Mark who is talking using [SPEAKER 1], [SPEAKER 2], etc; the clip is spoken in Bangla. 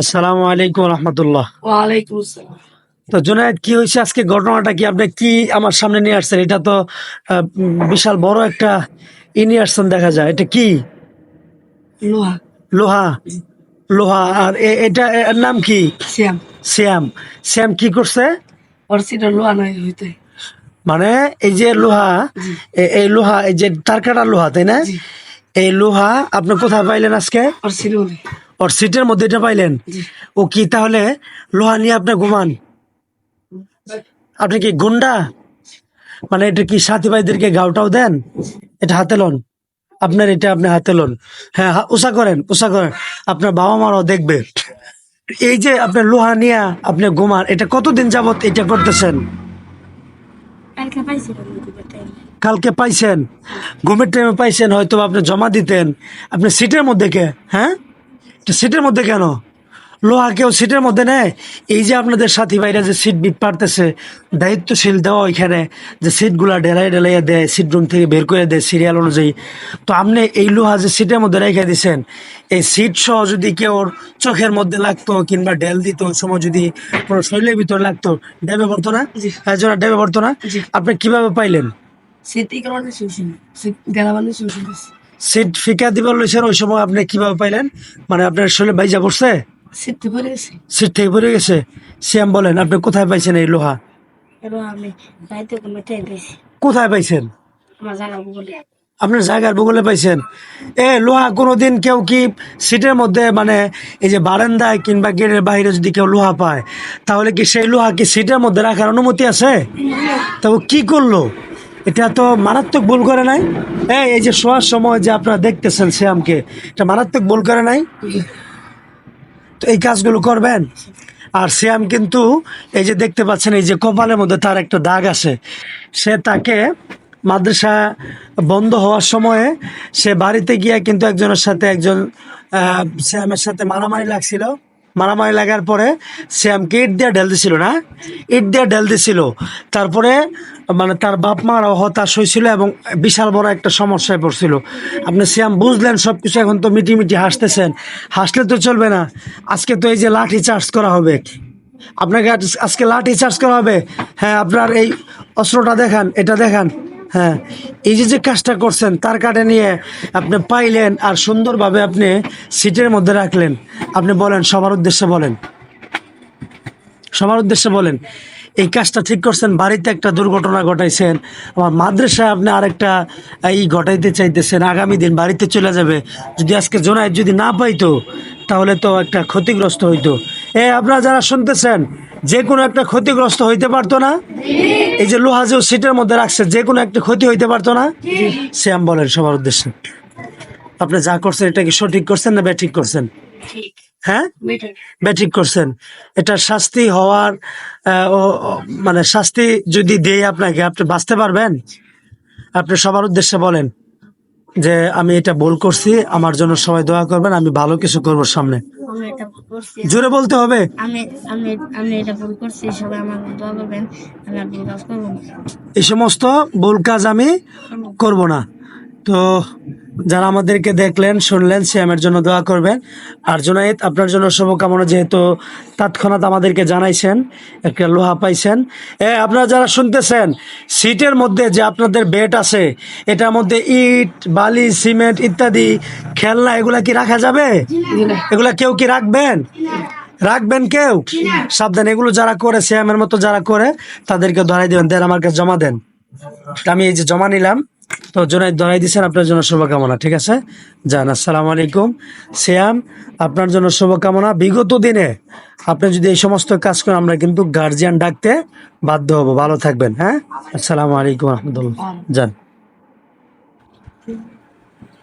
[SPEAKER 1] আসসালামু আলাইকুম রহমতুল্লাহ।
[SPEAKER 2] ওয়ালাইকুম আসসালাম।
[SPEAKER 1] তো জুনায়েদ কি হয়েছে আজকে ঘটনাটা কি? আপনি কি আমার সামনে নিয়ে আসছেন? এটা তো বিশাল বড় একটা ই নিয়ে আসছেন দেখা যায়। এটা কি?
[SPEAKER 2] লোহা।
[SPEAKER 1] লোহা? লোহা। আর এটা এর নাম কি?
[SPEAKER 2] শ্যাম।
[SPEAKER 1] শ্যাম। শ্যাম কি করছে?
[SPEAKER 2] ওর সিটা লোহা নয় হইতে।
[SPEAKER 1] মানে এই যে লোহা এই লোহা এই যে তার কাটা লোহা তাই না? এই লোহা আপনি কোথায় পাইলেন আজকে?
[SPEAKER 2] ওর
[SPEAKER 1] ওর সিটের মধ্যে এটা পাইলেন। ও কি তাহলে? লোহা নিয়ে আপনি ঘুমান। আপনি কি গুন্ডা? মানে এটা কি সাথী ভাইদেরকে গাউটাও দেন? এটা হাতে লন। আপনার এটা আপনি হাতে লন। হ্যাঁ উষা করেন উষা করেন। আপনার বাবা মারাও দেখবে। এই যে আপনার লোহা নিয়ে আপনি ঘুমান এটা কতদিন যাবত এটা করতেছেন?
[SPEAKER 2] কালকে
[SPEAKER 1] পাইছেন? ঘুমের টাইমে পাইছেন হয়তো আপনি জমা দিতেন। আপনি সিটের মধ্যে কে? হ্যাঁ? সিটের মধ্যে কেন? লোহা কেউ সিটের মধ্যে নেয়? এই যে আপনাদের সাথী ভাইরা যে সিট বিট পারতেছে দায়িত্বশীল দেওয়া ওইখানে যে সিটগুলা ডেলাই ডেলাইয়া দেয় সিট রুম থেকে বের করে দেয় সিরিয়াল অনুযায়ী। তো আপনি এই লোহা যে সিটের মধ্যে রেখে দিছেন এই সিট সহ যদি কেউ চোখের মধ্যে লাগতো কিংবা ডেল দিত ওই সময় যদি কোনো শরীরের ভিতরে লাগতো ডেবে পড়তো না। হ্যাঁ জোড়া ডেবে পড়তো না? আপনি কীভাবে পাইলেন?
[SPEAKER 2] সিটি কারণে শুনছেন গেলা মানে শুনছেন
[SPEAKER 1] সিট ফিকা দিবার লইছেন ওই সময় আপনি কীভাবে পাইলেন? মানে আপনার শরীরে বাইজা পড়ছে?
[SPEAKER 2] সিটি গেছে।
[SPEAKER 1] সিট থেকে পড়ে গেছে? শ্যাম বলেন আপনি কোথায় পাইছেন এই লোহা? কোথায় পাইছেন? আপনার জায়গার বগলে পাইছেন? এ লোহা কোনোদিন কেউ কি সিটের মধ্যে মানে এই যে বারান্দায় কিংবা গেটের বাইরে যদি কেউ লোহা পায় তাহলে কি সেই লোহা কি সিটের মধ্যে রাখার অনুমতি আছে? তা কি করল? এটা তো মারাত্মক ভুল করে নাই। এই এই যে শোয়ার সময় যে আপনারা দেখতেছেন শ্যামকে, এটা মারাত্মক ভুল করে নাই। তো এই কাজগুলো করবেন। আর শ্যাম কিন্তু এই যে দেখতে পাচ্ছেন, এই যে কপালের মধ্যে তার একটা দাগ আছে। সে তাকে মাদ্রাসা বন্ধ হওয়ার সময়ে সে বাড়িতে গিয়ে কিন্তু একজনের সাথে একজন শ্যামের সাথে মারামারি লাগছিল। মারামারি লাগার পরে শ্যামকে ইট দিয়ে ঢেল দিছিল না? ইট দিয়ে ঢেল দিছিল। তারপরে মানে তার বাপ মারাও হতাশ হয়েছিল এবং বিশাল বড় একটা সমস্যায় পড়ছিল। আপনি শ্যাম বুঝলেন সব কিছু এখন তো মিটি মিটি হাসতেছেন। হাসলে তো চলবে না। আজকে তো এই যে লাঠি চার্জ করা হবে। আপনাকে আজকে লাঠি চার্জ করা হবে। হ্যাঁ আপনার এই অস্ত্রটা দেখান, এটা দেখান। হ্যাঁ এই যে যে কাজটা করছেন, তার কাটে নিয়ে আপনি পাইলেন আর সুন্দরভাবে আপনি সিটের মধ্যে রাখলেন। আপনি বলেন, সবার উদ্দেশ্যে বলেন। সবার উদ্দেশ্যে বলেন, এই কাজটা ঠিক করছেন, বাড়িতে একটা দুর্ঘটনা ঘটাইছেন আমার মাদ্রাসায় আপনি আরেকটা এই ঘটাইতে চাইতেছেন, আগামী দিন বাড়িতে চলে যাবে। যদি আজকে জোনায় যদি না পাইতো, তাহলে তো একটা ক্ষতিগ্রস্ত হইতো। এ আপনারা যারা শুনতেছেন যে কোনো একটা ক্ষতিগ্রস্ত হইতে পারতো না। এই যে লোহা যে সিটের মধ্যে রাখছে যে কোনো একটা ক্ষতি হইতে পারতো না। শ্যাম বলেন সবার উদ্দেশ্যে। আপনি যা করছেন এটা কি সঠিক করছেন না ব্যাঠিক করছেন? হ্যাঁ? ব্যাঠিক করছেন। এটা শাস্তি হওয়ার মানে শাস্তি যদি দেই আপনাকে আপনি বাঁচতে পারবেন? আপনি সবার উদ্দেশ্যে বলেন যে আমি এটা ভুল করছি আমার জন্য সবাই দোয়া করবেন আমি ভালো কিছু করব সামনে।
[SPEAKER 2] আমি এটা ভুল করছি।
[SPEAKER 1] জোরে বলতে হবে?
[SPEAKER 2] আমি আমি আমি এটা ভুল করছি সবাই আমার দোয়া করবেন আমি আর ভুল কাজ করব না।
[SPEAKER 1] এই সমস্ত ভুল কাজ আমি করব না। তো যারা আমাদেরকে দেখলেন, শুনলেন, শ্যামের জন্য দোয়া করবেন। আর জোনায়েত আপনার জন্য শুভকামনা যেহেতু তৎক্ষণাৎ আমাদেরকে জানাইছেন, একটা লোহা পাইছেন। এ, আপনারা যারা শুনতেছেন, সিটের মধ্যে যে আপনাদের বেড আছে, এটার মধ্যে ইট, বালি, সিমেন্ট ইত্যাদি, খেলনা, এগুলা কি রাখা যাবে? এগুলা কেউ কি রাখবেন? রাখবেন কেউ? সাবধান, এগুলো যারা করে, শ্যামের মতো যারা করে, তাদেরকে ধরাই দেবেন। দেন, আমার কাছে জমা দেন। আমি এই যে জমা নিলাম। তো জোনাই ধরাই দিচ্ছেন আপনার জন্য শুভকামনা ঠিক আছে? যান আসসালামু আলাইকুম। শ্যাম আপনার জন্য শুভকামনা। বিগত দিনে আপনি যদি এই সমস্ত কাজ করেন আমরা কিন্তু গার্জিয়ান ডাকতে বাধ্য হব। ভালো থাকবেন হ্যাঁ? আসসালামু আলাইকুম রহমতুল্লাহ। যান